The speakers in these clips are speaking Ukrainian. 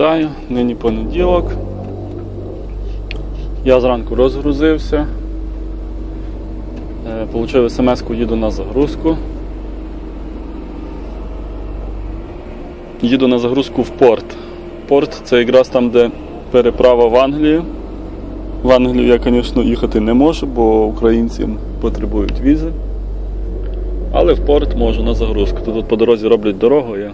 Вітаю, нині понеділок. Я зранку розгрузився. Е, Получив смс-ку, їду на загрузку. Їду на загрузку в порт. Порт це якраз там, де переправа в Англію. В Англію я, звісно, їхати не можу, бо українці потребують візи. Але в порт можу на загрузку. Тут по дорозі роблять дорогу. Я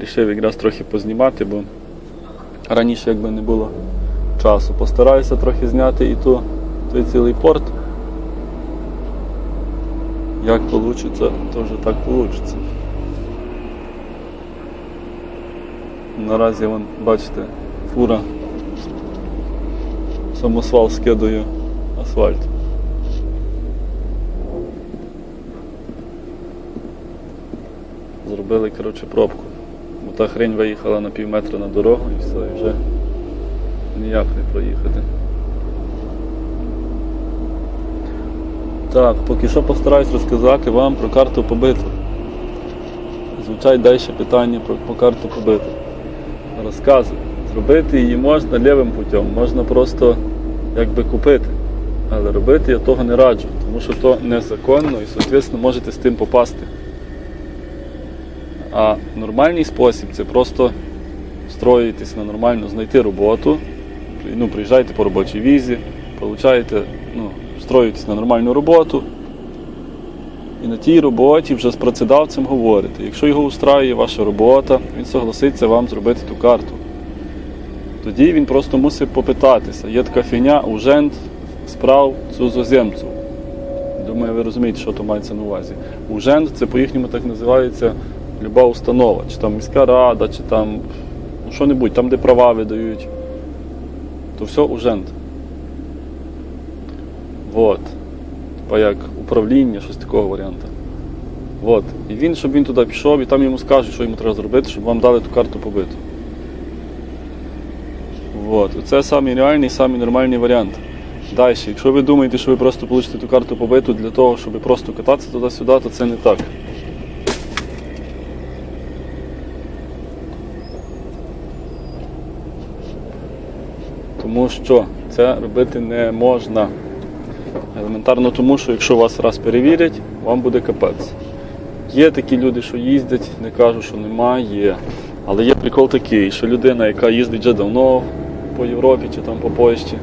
Рішив якраз трохи познімати, бо раніше якби не було часу. Постараюся трохи зняти і ту, той цілий порт. Як вийде, то вже так вийде. Наразі вон, бачите, фура самосвал скидує асфальт. Зробили коротше, пробку. Бо та хрень виїхала на пів метра на дорогу і все, і вже ніяк не проїхати. Так, поки що постараюсь розказати вам про карту побиту. Звучать далі питання про, по карту побиту. Розказую. Зробити її можна лівим путем, можна просто якби купити. Але робити я того не раджу, тому що то незаконно і, соответственно, можете з тим попасти. А нормальний спосіб це просто встроїтись на нормальну, знайти роботу, ну, приїжджайте по робочій візі, получаєте, ну, встроюєтесь на нормальну роботу. І на тій роботі вже з працедавцем говорите. Якщо його устраює ваша робота, він согласиться вам зробити ту карту. Тоді він просто мусить попитатися. Є така фігня ужент справ цузоземців. Думаю, ви розумієте, що то мається на увазі. Ужент це по-їхньому так називається люба установа, чи там міська рада, чи там ну, що-небудь, там, де права видають. То все ужент. Вот. Типа як управління, щось такого варіанту. Вот. І він, щоб він туди пішов, і там йому скажуть, що йому треба зробити, щоб вам дали ту карту побиту. Вот. Це самий реальний, самий нормальний варіант. Далі, якщо ви думаєте, що ви просто получите ту карту побиту для того, щоб просто кататися туди-сюди, то це не так. Тому що це робити не можна. Елементарно тому, що якщо вас раз перевірять, вам буде капець. Є такі люди, що їздять, не кажу, що немає. Але є прикол такий, що людина, яка їздить вже давно по Європі чи там по Польщі,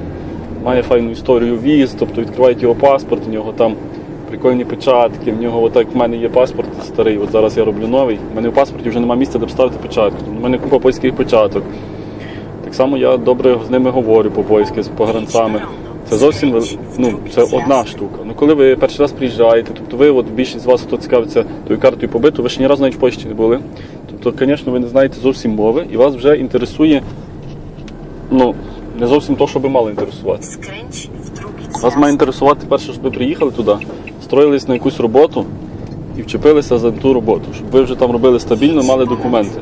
має файну історію віз, тобто відкривають його паспорт, у нього там прикольні печатки, в нього, отак в мене є паспорт старий, от зараз я роблю новий. У мене в паспорті вже немає місця, де поставити печатку. У мене купа польських печаток. Так само я добре з ними говорю по-польськи, з погранцами. Це зовсім ну, це одна штука. Ну коли ви перший раз приїжджаєте, тобто ви, от більшість з вас, хто цікавиться тою картою побиту, ви ще ні разу навіть в Польщі не були. Тобто, звісно, ви не знаєте зовсім мови, і вас вже інтересує, ну, не зовсім то, що би мало інтересувати. Вас має інтересувати перше, щоб ви приїхали туди, строїлись на якусь роботу і вчепилися за ту роботу, щоб ви вже там робили стабільно, мали документи.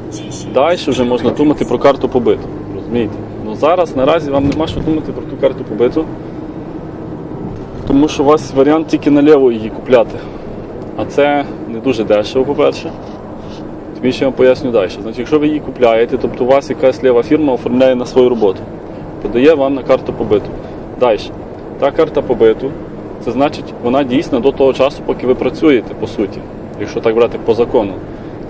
Далі вже можна думати про карту побиту. Розумієте? Ну зараз наразі вам нема що думати про ту карту побиту, тому що у вас варіант тільки наліво її купляти. А це не дуже дешево, по-перше. Тобі ще я вам поясню далі. Значить, якщо ви її купляєте, тобто у вас якась ліва фірма оформляє на свою роботу, подає вам на карту побиту. Далі. Та карта побиту, це значить, вона дійсна до того часу, поки ви працюєте, по суті, якщо так брати по закону.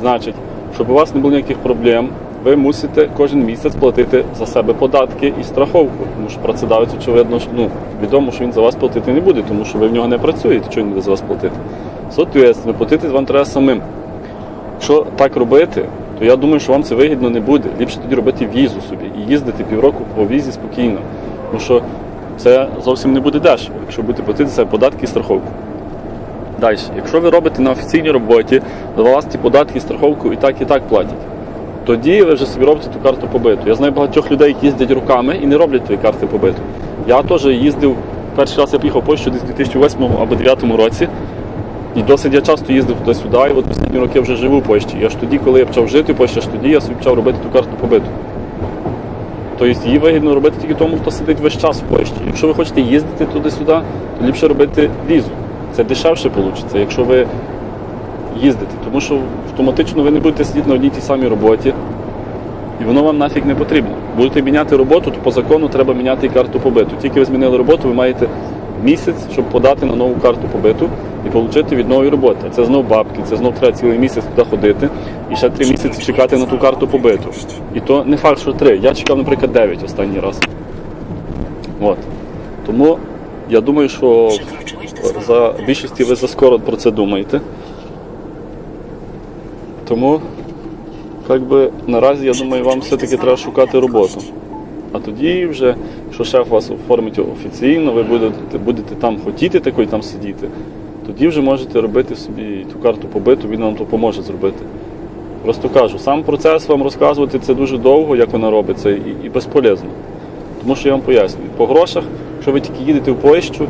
Значить, щоб у вас не було ніяких проблем, ви мусите кожен місяць платити за себе податки і страховку. Тому що працедавець, очевидно, ну, відомо, що він за вас платити не буде, тому що ви в нього не працюєте, що він буде за вас платити. Соответственно, платити вам треба самим. Якщо так робити, то я думаю, що вам це вигідно не буде. Ліпше тоді робити візу собі і їздити півроку по візі спокійно. Тому що це зовсім не буде дешево, якщо будете платити себе податки і страховку. Далі, якщо ви робите на офіційній роботі, за вас ці податки і страховку і так, і так платять. Тоді ви вже собі робите ту карту побиту. Я знаю багатьох людей, які їздять руками і не роблять тої карти побиту. Я теж їздив, перший раз я поїхав в Польщу десь у 2008 або 2009 році. І досить я часто їздив туди-сюди, і от останні роки вже живу в Польщі. І аж тоді, коли я почав жити в Польщі, аж тоді я собі почав робити ту карту побиту. Тобто її вигідно робити тільки тому, хто сидить весь час в Польщі. Якщо ви хочете їздити туди-сюди, то ліпше робити візу. Це дешевше вийде, якщо ви їздите. Тому що автоматично ви не будете сидіти на одній тій самій роботі. І воно вам нафіг не потрібно. Будете міняти роботу, то по закону треба міняти і карту побиту. Тільки ви змінили роботу, ви маєте місяць, щоб подати на нову карту побиту і отримати від нової роботи. А Це знов бабки, це знов треба цілий місяць туди ходити і ще три місяці чекати на ту карту побиту. І то не факт, що три. Я чекав, наприклад, 9 останній раз. От. Тому я думаю, що за більшості ви заскоро про це думаєте. Тому, як би, наразі, я думаю, вам все-таки треба шукати роботу. А тоді вже, якщо шеф вас оформить офіційно, ви будете, будете там хотіти такої там сидіти, тоді вже можете робити собі ту карту побиту, він вам допоможе зробити. Просто кажу, сам процес вам розказувати це дуже довго, як вона робиться, і, і безполезно. Тому що я вам пояснюю, по грошах, якщо ви тільки їдете в Польщу,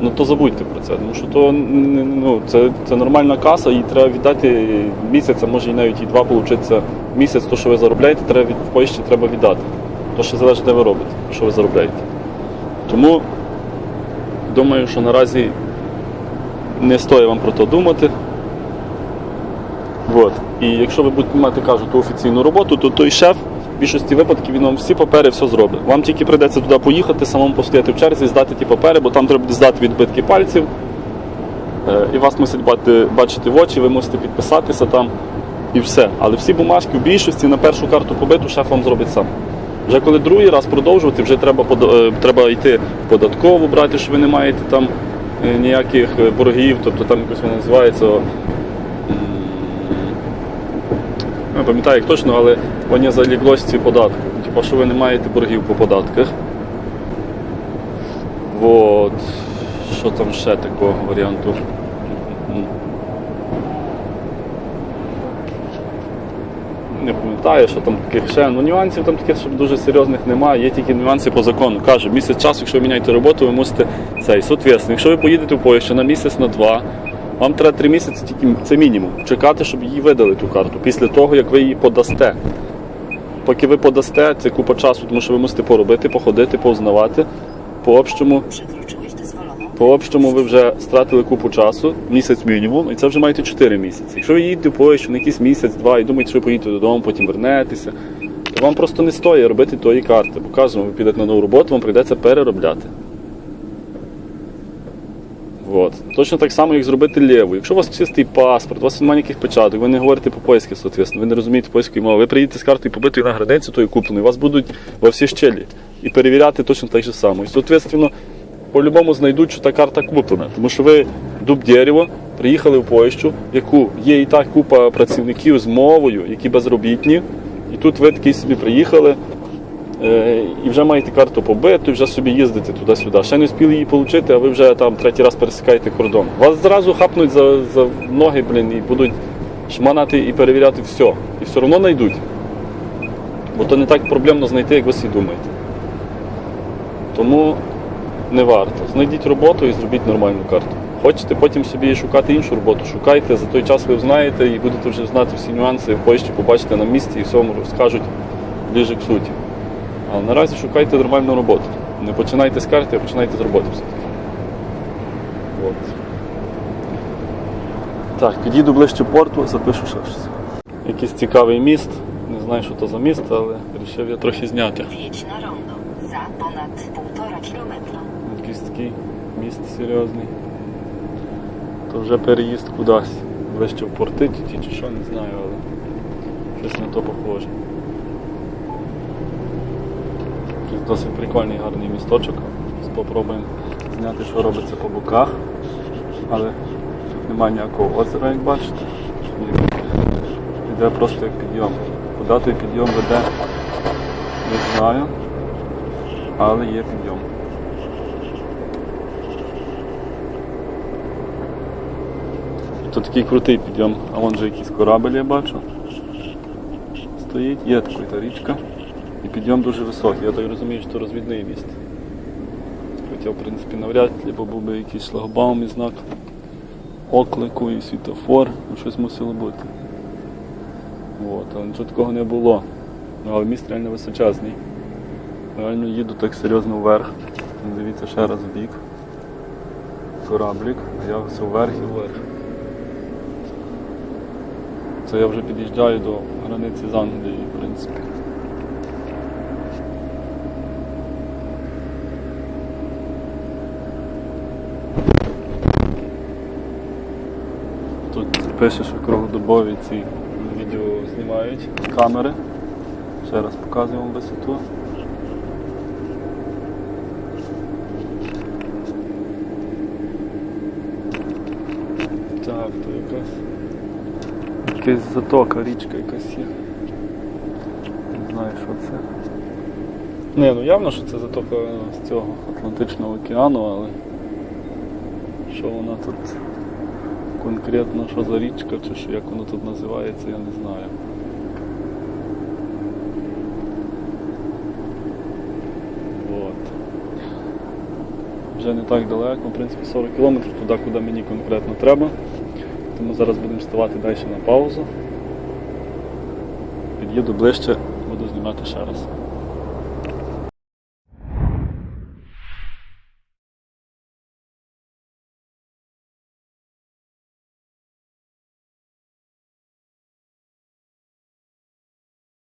ну то забудьте про це. Тому що то ну, це, це нормальна каса, їй треба віддати місяць, а може і навіть і два получиться місяць, то, що ви заробляєте, треба від Польщі треба віддати. То, що залежить, де ви робите, що ви заробляєте. Тому думаю, що наразі не стоїть вам про то думати. От. І якщо ви будете мати, кажу, ту офіційну роботу, то той шеф в більшості випадків він вам всі папери все зробить. Вам тільки прийдеться туди поїхати, самому постояти в черзі, здати ті папери, бо там треба здати відбитки пальців. Е, І вас мусять бачити в очі, ви мусите підписатися там і все. Але всі бумажки в більшості на першу карту побиту шеф вам зробить сам. Вже коли другий раз продовжувати, вже треба, е, треба йти в податкову брати, що ви не маєте там е, ніяких боргів, тобто там якось воно називається. Не пам'ятаю як точно, але вони заліглості податку. Типа, що ви не маєте боргів по податках. Вот. Що там ще такого варіанту? Не пам'ятаю, що там таких ще. Ну нюансів там таких щоб дуже серйозних немає. Є тільки нюанси по закону. Кажу, місяць часу, якщо ви міняєте роботу, ви мусите цей. Соответственно, якщо ви поїдете в Польщу на місяць, на два, вам треба три місяці, тільки це мінімум, чекати, щоб її видали ту карту після того, як ви її подасте. Поки ви подасте, це купа часу, тому що ви мусите поробити, походити, повзнавати. По общому, по общому ви вже стратили купу часу, місяць мінімум, і це вже маєте 4 місяці. Якщо ви їдете Польщу на якийсь місяць-два і думаєте, що ви поїдете додому, потім вернетеся, то вам просто не стоїть робити тої карти. Бо кажемо, ви підете на нову роботу, вам прийдеться переробляти. От. Точно так само, як зробити ліву. Якщо у вас чистий паспорт, у вас немає ніяких початок, ви не говорите по-польськи, соответственно, ви не розумієте польської мови, ви приїдете з картою побитою на границі, тою купленою, вас будуть во всі щелі і перевіряти точно так же само. І, соответственно, по-любому знайдуть, що та карта куплена. Тому що ви дуб дерево, приїхали в Польщу, яку є і так купа працівників з мовою, які безробітні, і тут ви такі собі приїхали. Е, і вже маєте карту побиту, і вже собі їздите туди-сюди. Ще не встигли її отримати, а ви вже там третій раз пересікаєте кордон. Вас зразу хапнуть за, за ноги, блін, і будуть шманати і перевіряти все. І все одно знайдуть. Бо то не так проблемно знайти, як ви собі думаєте. Тому не варто. Знайдіть роботу і зробіть нормальну карту. Хочете потім собі шукати іншу роботу, шукайте, за той час ви знаєте і будете вже знати всі нюанси в Польщі, побачите на місці і вам розкажуть ближе к суті. Але наразі шукайте нормальну роботу. Не починайте з карти, а починайте з роботи все-таки. От. Так, під'їду ближче порту, запишу ще щось. Якийсь цікавий міст. Не знаю, що це за міст, але вирішив я трохи зняти. Wjedź na rondo za ponad 1,5 kilometra. Якийсь такий міст серйозний. То вже переїзд кудись. Ближче в порти чи що, не знаю, але щось на то похоже. Якийсь досить прикольний гарний місточок. Спробуємо зняти, що робиться по боках. Але тут немає ніякого озера, як бачите. Іде просто як підйом. Куди той підйом веде, не знаю. Але є підйом. Тут такий крутий підйом, а вон же якийсь корабель я бачу. Стоїть, є така річка. І підйом дуже високий. Я так розумію, що розвідний міст. Хоча, в принципі, навряд ли, був би якийсь шлагбаум і знак оклику і світофор, ну щось мусило бути. От, але нічого такого не було. Ну, але міст реально височезний. Реально їду так серйозно вверх. Дивіться ще раз в бік. Кораблік, а я все вверх і вверх. Це я вже під'їжджаю до границі з Англією, в принципі. Пише, що круглодобові ці відео знімають камери. Ще раз показую вам висоту. Так, то якась. Якась затока, річка якась є. Не знаю, що це. Не, ну явно, що це затока з цього Атлантичного океану, але що вона тут конкретно, що за річка, чи що, як воно тут називається, я не знаю. Вот. Вже не так далеко, в принципі 40 кілометрів туди, куди мені конкретно треба. Тому зараз будемо ставати далі на паузу. Під'їду ближче, буду знімати ще раз.